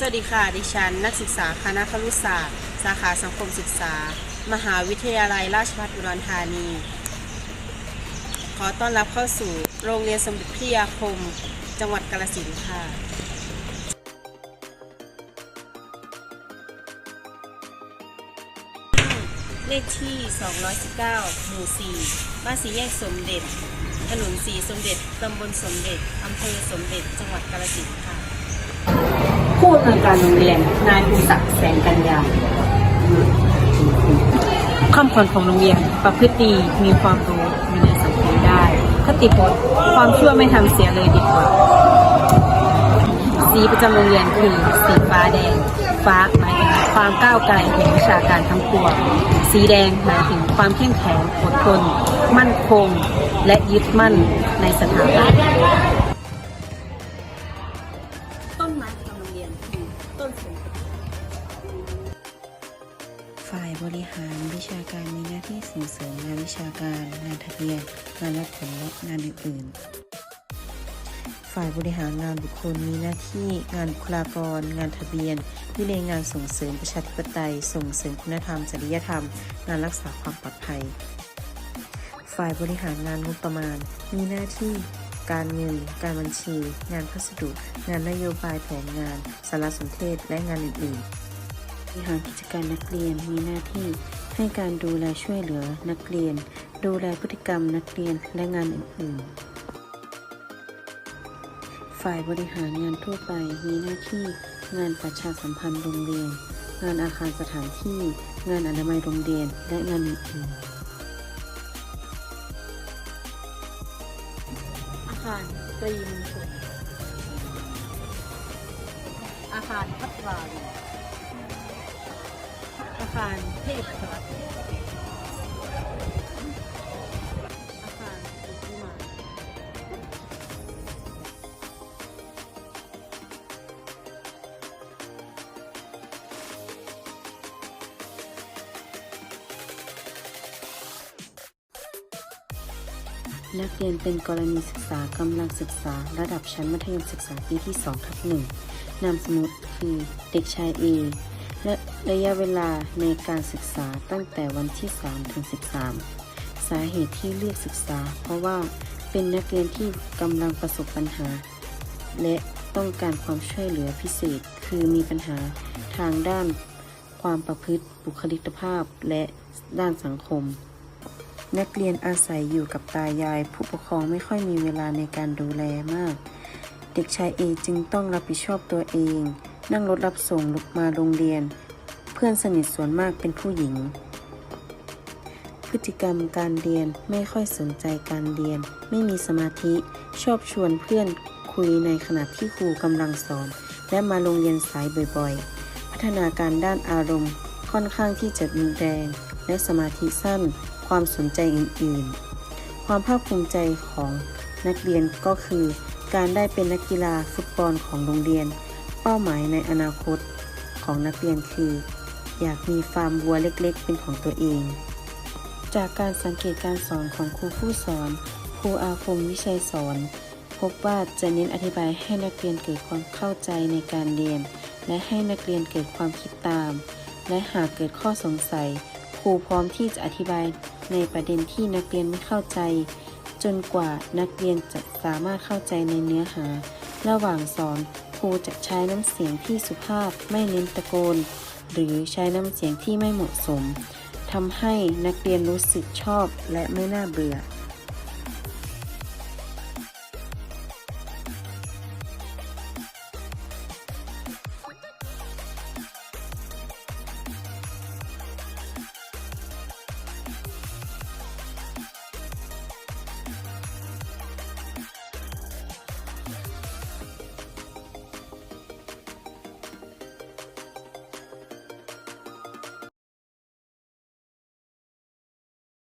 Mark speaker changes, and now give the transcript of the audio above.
Speaker 1: สวัสดีค่ะ ดิฉัน นักศึกษาคณะครุศาสตร์ สาขาสังคมศึกษา มหาวิทยาลัยราชภัฏอุดรธานี ขอต้อนรับเข้าสู่โรงเรียนสมเด็จพิยาคม จังหวัดกาฬสินธุ์ค่ะ เลขที่ 219 หมู่ 4 บ้านสีแยกสมเด็จ ถนนสีสมเด็จ ตำบลสมเด็จ อำเภอสมเด็จ จังหวัดกาฬสินธุ์ค่ะ
Speaker 2: อำนวยการโรงเรียนนายภูศักดิ์แสงกัญญาข้อมควรของโรงเรียนประพฤติดีมีความรู้อยู่ในสังคมได้คติพจน์ความชั่วไม่ทำเสียเลยดีกว่า สีประจำโรงเรียนคือสีฟ้าแดง ฟ้าหมายถึงความก้าวไกลแห่งวิชาการทั้งปวงสีแดงหมายถึงความเข้มแข็งอดทน มั่นคง และยึดมั่นในสถาบัน
Speaker 3: ฝ่ายบริหารวิชาการมีหน้าที่ส่งเสริมงานวิชาการ งานทะเบียน งานรับผลและงานอื่น ๆ ฝ่ายบริหารงานบุคคลมีหน้าที่งานบุคลากร งานทะเบียน วิเลงานส่งเสริมประชาธิปไตย ส่งเสริมคุณธรรม จริยธรรม งานรักษาความปลอดภัย ฝ่ายบริหารงานงบประมาณ มีหน้าที่การเงิน การบัญชี งานพัสดุ งานนโยบายแผนงาน สารสนเทศ และงานอื่น ๆ บริหารกิจการนักเรียนมีหน้าที่ให้การดูแลช่วยเหลือนักเรียน ดูแลพฤติกรรมนักเรียนและงานอื่นๆ ฝ่ายบริหารงานทั่วไปมีหน้าที่ งานประชาสัมพันธ์โรงเรียน งานอาคารสถานที่ งานอนามัยโรงเรียนและงานอื่นๆ
Speaker 2: อาคารตรีมงคลอาคารพัทราลีอา คารเทพรัตน์อาคารอุมา
Speaker 3: นักเรียนเป็นกรณีศึกษากำลังศึกษาระดับชั้นมัธยมศึกษาปีที่2ทับหนึ่งนามสมมติคือเด็กชาย A และระยะเวลาในการศึกษาตั้งแต่วันที่ 3 ถึง 13 สาเหตุที่เลือกศึกษา เพราะว่าเป็นนักเรียนที่กำลังประสบปัญหา และต้องการความช่วยเหลือพิเศษ คือมีปัญหาทางด้านความประพฤติบุคลิกภาพและด้านสังคม นักเรียนอาศัยอยู่กับตายาย ผู้ปกครองไม่ค่อยมีเวลาในการดูแลมาก เด็กชายเอจึงต้องรับผิดชอบตัวเอง นั่งรถรับส่งลกมาโรงเรียน เพื่อนสนิทส่วนมากเป็นผู้หญิง พฤติกรรมการเรียนไม่ค่อยสนใจการเรียน ไม่มีสมาธิชอบชวนเพื่อนคุยในขณะที่ครูกำลังสอน และมาโรงเรียนสายบ่อยๆ พัฒนาการด้านอารมณ์ค่อนข้างที่จะรุนแรง และสมาธิสั้น ความสนใจอื่นๆ ความภาคภูมิใจของนักเรียนก็คือ การได้เป็นนักกีฬาฟุตบอลของโรงเรียน ป้าหมายในอนาคตของนักเรียนคือ อยากมีฟาร์มวัวเล็กๆ เป็นของตัวเอง จากการสังเกตการสอนของครูผู้สอน ครูอาคมวิชัยสอน พบว่าจะเน้นอธิบายให้นักเรียนเกิดความเข้าใจในการเรียน และให้นักเรียนเกิดความคิดตาม และหากเกิดข้อสงสัย ครูพร้อมที่จะอธิบายในประเด็นที่นักเรียนไม่เข้าใจ จนกว่านักเรียนจะสามารถเข้าใจในเนื้อหา ระหว่างสอน ครูจะใช้น้ำเสียงที่สุภาพไม่เน้นตะโกน หรือใช้น้ำเสียงที่ไม่เหมาะสมทำให้นักเรียนรู้สึกชอบและไม่น่าเบื่อ